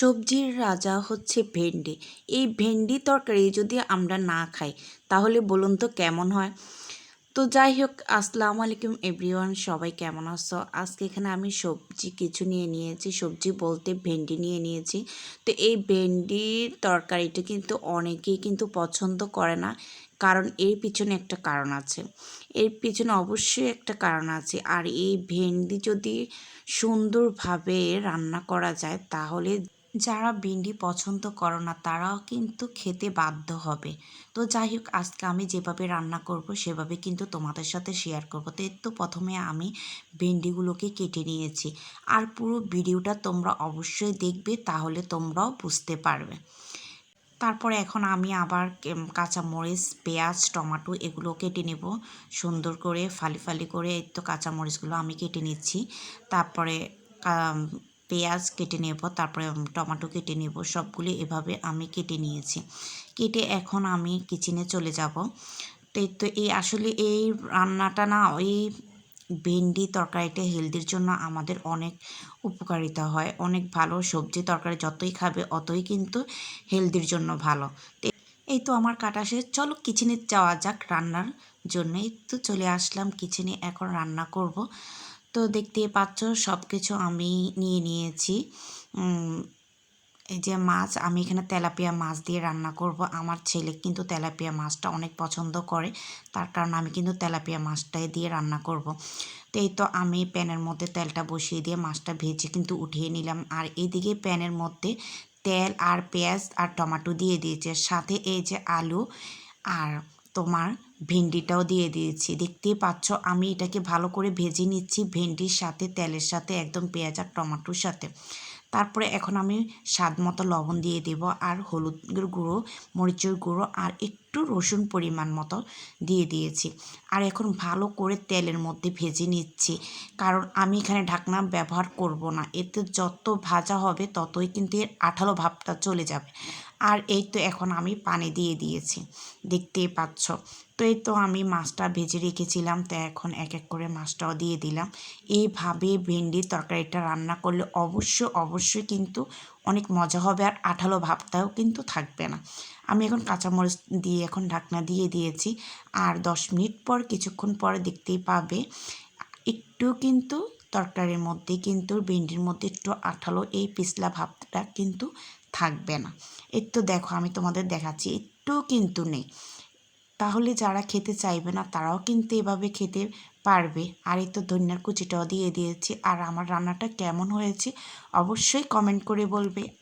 সবজির রাজা হচ্ছে ভেন্ডি। এই ভেন্ডি তরকারি যদি আমরা না খাই, তাহলে বলুন তো কেমন হয়? তো যাই হোক, আসসালামু আলাইকুম এভরিওয়ান, সবাই কেমন আছো? আজকে এখানে আমি সবজি কিছু নিয়ে নিয়েছি, সবজি বলতে ভেন্ডি নিয়ে নিয়েছি। তো এই ভেন্ডির তরকারিটা কিন্তু অনেকেই কিন্তু পছন্দ করে না, কারণ এর পিছনে একটা কারণ আছে। এর পিছনে অবশ্যই একটা কারণ আছে, আর এই ভেন্ডি যদি সুন্দরভাবে রান্না করা যায়, তাহলে যারা ভিন্ডি পছন্দ করো না, তারাও কিন্তু খেতে বাধ্য হবে। তো যাই হোক, আজকে আমি যেভাবে রান্না করব, সেভাবে কিন্তু তোমাদের সাথে শেয়ার করব। তো এর তো প্রথমে আমি ভেন্ডিগুলোকে কেটে নিয়েছি। আর পুরো ভিডিওটা তোমরা অবশ্যই দেখবে, তাহলে তোমরাও বুঝতে পারবে। তারপরে এখন আমি আবার কাঁচামরিচ, পেঁয়াজ, টমাটো এগুলো কেটে নেব। সুন্দর করে ফালি ফালি করে এই তো কাঁচামরিচগুলো আমি কেটে নিচ্ছি। তারপরে পেঁয়াজ কেটে নেব, তারপরে টমেটো কেটে নেব, সবগুলি এভাবে আমি কেটে নিয়েছি। কেটে এখন আমি কিচেনে চলে যাব। তো তো এই আসলে এই রান্নাটা না, ওই ভেন্ডি তরকারিটা হেলদির জন্য আমাদের অনেক উপকারিতা হয়। অনেক ভালো সবজি তরকারি যতই খাবে, অতই কিন্তু হেলদির জন্য ভালো। এই তো আমার কাটা শেষ। চলো কিচেনে যাওয়া যাক রান্নার জন্য। এই তো চলে আসলাম কিচেনে এখন রান্না করব। তো দেখতে পাচ্ছ সব কিছু আমি নিয়ে নিয়েছি। এই যে মাছ, আমি এখানে তেলাপিয়া মাছ দিয়ে রান্না করব। আমার ছেলে কিন্তু তেলাপিয়া মাছটা অনেক পছন্দ করে। তার কারণ আমি কিন্তু তেলাপিয়া মাছটাই দিয়ে রান্না করব। তো এই তো আমি প্যানের মধ্যে তেলটা বসিয়ে দিয়ে মাছটা ভেজে কিন্তু উঠিয়ে নিলাম। আর এদিকে প্যানের মধ্যে তেল আর পেঁয়াজ আর টমেটো দিয়ে দিয়েছে। সাথে এই যে আলু আর তোমার ভেন্ডিটাও দিয়ে দিয়েছি। দেখতেই পাচ্ছ, আমি এটাকে ভালো করে ভেজে নিচ্ছি ভেন্ডির সাথে, তেলের সাথে, একদম পেঁয়াজ আর টমাটোর সাথে। তারপরে এখন আমি স্বাদ মতো লবণ দিয়ে দেব আর হলুদের গুঁড়ো, মরিচের গুঁড়ো আর একটু রসুন পরিমাণ মতো দিয়ে দিয়েছি। আর এখন ভালো করে তেলের মধ্যে ভেজে নিচ্ছি। কারণ আমি এখানে ঢাকনা ব্যবহার করব না। এতে যত ভাজা হবে ততই কিন্তু এর আঠালো ভাবটা চলে যাবে। আর এই তো এখন আমি পানি দিয়ে দিয়েছি, দেখতেই পাচ্ছ। তো এই তো আমি মাছটা ভেজে রেখেছিলাম, তো এখন এক এক করে মাছটাও দিয়ে দিলাম। এইভাবে ভেন্ডির তরকারিটা রান্না করলে অবশ্যই অবশ্যই কিন্তু অনেক মজা হবে আর আঠালো ভাবটাও কিন্তু থাকবে না। আমি এখন কাঁচামরিচ দিয়ে এখন ঢাকনা দিয়ে দিয়েছি আর দশ মিনিট পর, কিছুক্ষণ পরে দেখতেই পাবে, একটু কিন্তু তরকারির মধ্যে কিন্তু ভেন্ডির মধ্যে একটু আঠালো এই পিছলা ভাবটা কিন্তু থাকবে না। একটু দেখো, আমি তোমাদের দেখাচ্ছি, একটু কিন্তু নেই। তাহলে যারা খেতে চাইবে না, তারাও কিন্তু এভাবে খেতে পারবে। আর এই তো ধনিয়ার কুচিটাও দিয়ে দিয়েছি। আর আমার রান্নাটা কেমন হয়েছে, অবশ্যই কমেন্ট করে বলবে।